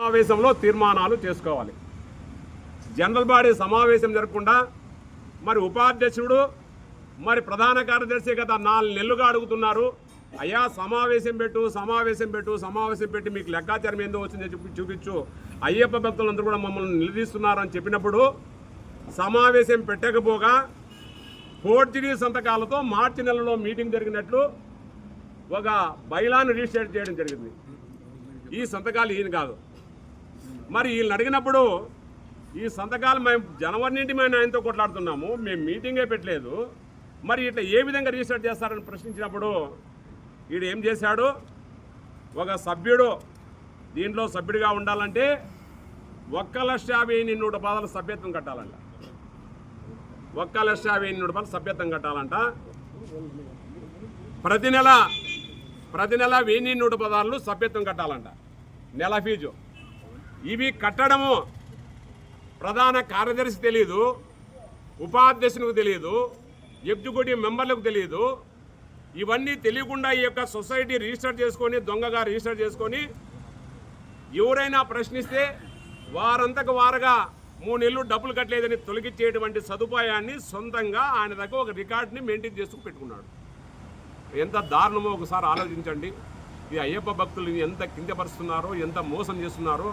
సమావేశంలో తీర్మానాలు చేసుకోవాలి. జనరల్ బాడీ సమావేశం జరగకుండా మరి ఉపాధ్యక్షుడు మరి ప్రధాన కార్యదర్శి గత నాలుగు నెలలుగా అడుగుతున్నారు. అయ్యా సమావేశం పెట్టు సమావేశం పెట్టు సమావేశం పెట్టి మీకు లెక్కాచారం ఏందో వచ్చిందో చెప్పి చూపించు. అయ్యప్ప భక్తులందరూ కూడా మమ్మల్ని నిలదీస్తున్నారని చెప్పినప్పుడు సమావేశం పెట్టకపోగా ఫోర్జరీ సంతకాలతో మార్చి నెలలో మీటింగ్ జరిగినట్లు ఒక బైలాను రిజిస్టర్ చేయడం జరిగింది. ఈ సంతకాలు ఈయన కాదు. మరి వీళ్ళని అడిగినప్పుడు ఈ సంతకాలు మేము జనవరి నుండి మేము ఆయనతో కొట్లాడుతున్నాము మేము మీటింగే పెట్టలేదు. మరి ఇట్లా ఏ విధంగా రిజిస్టర్ చేస్తారని ప్రశ్నించినప్పుడు వీడు ఏం చేశాడు? ఒక సభ్యుడు దీంట్లో సభ్యుడిగా ఉండాలంటే ఒక్క లక్ష యాభై ఎనిమిది నూట పదాల సభ్యత్వం కట్టాలంట. ఒక్క లక్ష యాభై ఎనిమిది రూపాయలు సభ్యత్వం కట్టాలంట. ప్రతి నెల ప్రతి నెల వెయ్యి నూట పదార్లు సభ్యత్వం కట్టాలంట. నెల ఫీజు. ఇవి కట్టడము. ప్రధాన కార్యదర్శి తెలియదు ఉపాధ్యక్షునికి తెలియదు ఎగ్జిక్యూటివ్ మెంబర్లకు తెలియదు ఇవన్నీ తెలియకుండా ఈ యొక్క సొసైటీ రిజిస్టర్ చేసుకొని దొంగగా రిజిస్టర్ చేసుకొని ఎవరైనా ప్రశ్నిస్తే వారంతకు వారుగా మూడు నెలలు డబ్బులు కట్టలేదని తొలగించేటువంటి సదుపాయాన్ని సొంతంగా ఆయన దగ్గర ఒక రికార్డుని మెయింటైన్ చేసుకు పెట్టుకున్నాడు. ఎంత దారుణమో ఒకసారి ఆలోచించండి. ఈ అయ్యప్ప భక్తులు ఎంత కిందపరుస్తున్నారో ఎంత మోసం చేస్తున్నారో.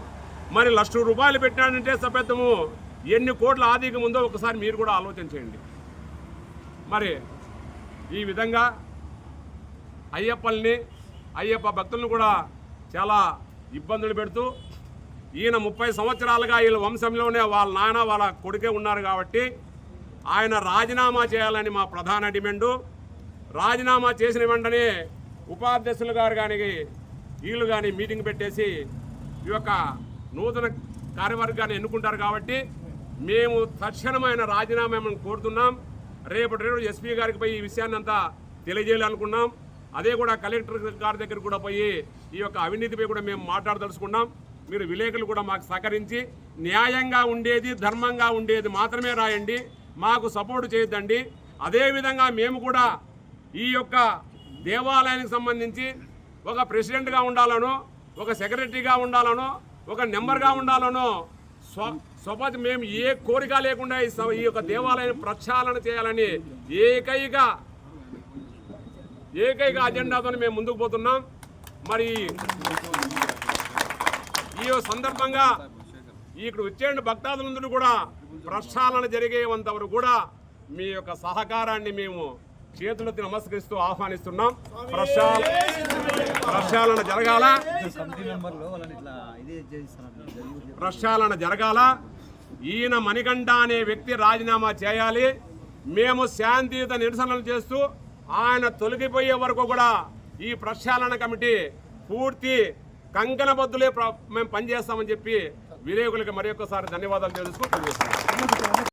మరి లక్ష రూపాయలు పెట్టాడంటే సభ్యత్వము ఎన్ని కోట్ల ఆధికం ఉందో ఒకసారి మీరు కూడా ఆలోచన చేయండి. మరి ఈ విధంగా అయ్యప్పల్ని అయ్యప్ప భక్తులను కూడా చాలా ఇబ్బందులు పెడుతూ ఈయన ముప్పై సంవత్సరాలుగా వీళ్ళ వంశంలోనే వాళ్ళ నాన్న వాళ్ళ కొడుకే ఉన్నారు కాబట్టి ఆయన రాజీనామా చేయాలని మా ప్రధాన డిమాండు. రాజీనామా చేసిన వెంటనే ఉపాధ్యక్షులు గారు కానీ వీళ్ళు కానీ మీటింగ్ పెట్టేసి ఈ యొక్క నూతన కార్యవర్గాన్ని ఎన్నుకుంటారు కాబట్టి మేము తక్షణమైన రాజీనామా మేము కోరుతున్నాం. రేపటి రోజు ఎస్పీ గారికి పోయి ఈ విషయాన్ని అంతా తెలియజేయాలనుకున్నాం. అదే కూడా కలెక్టర్ గారి దగ్గర కూడా పోయి ఈ యొక్క అవినీతిపై కూడా మేము మాట్లాడదలుచుకున్నాం. మీరు విలేకరులు కూడా మాకు సహకరించి న్యాయంగా ఉండేది ధర్మంగా ఉండేది మాత్రమే రాయండి. మాకు సపోర్ట్ చేయొద్దండి. అదేవిధంగా మేము కూడా ఈ యొక్క దేవాలయానికి సంబంధించి ఒక ప్రెసిడెంట్గా ఉండాలనో ఒక సెక్రటరీగా ఉండాలనో ఒక నెంబర్గా ఉండాలనో స్వ స్వపతి మేము ఏ కోరిక లేకుండా ఈ ఈ యొక్క దేవాలయాన్ని ప్రక్షాళన చేయాలని ఏకైక ఏకైక అజెండాతో మేము ముందుకు పోతున్నాం. మరి ఈ సందర్భంగా ఇక్కడ వచ్చేయండి భక్తాదులందరూ కూడా ప్రక్షాళన జరిగేంత వరకు కూడా మీ యొక్క సహకారాన్ని మేము చేతులెత్తి నమస్కరిస్తూ ఆహ్వానిస్తున్నాం. ప్రక్షాళ ప్రక్షాళన జరగాల. కమిటీ ప్రక్షాళన జరగాల. ఈయన మణికంఠ అనే వ్యక్తి రాజీనామా చేయాలి. మేము శాంతియుత నిరసనలు చేస్తూ ఆయన తొలగిపోయే వరకు కూడా ఈ ప్రక్షాళన కమిటీ పూర్తి కంకణబద్దులే మేము పనిచేస్తామని చెప్పి విలేకులకి మరి ధన్యవాదాలు తెలుసుకుంటూ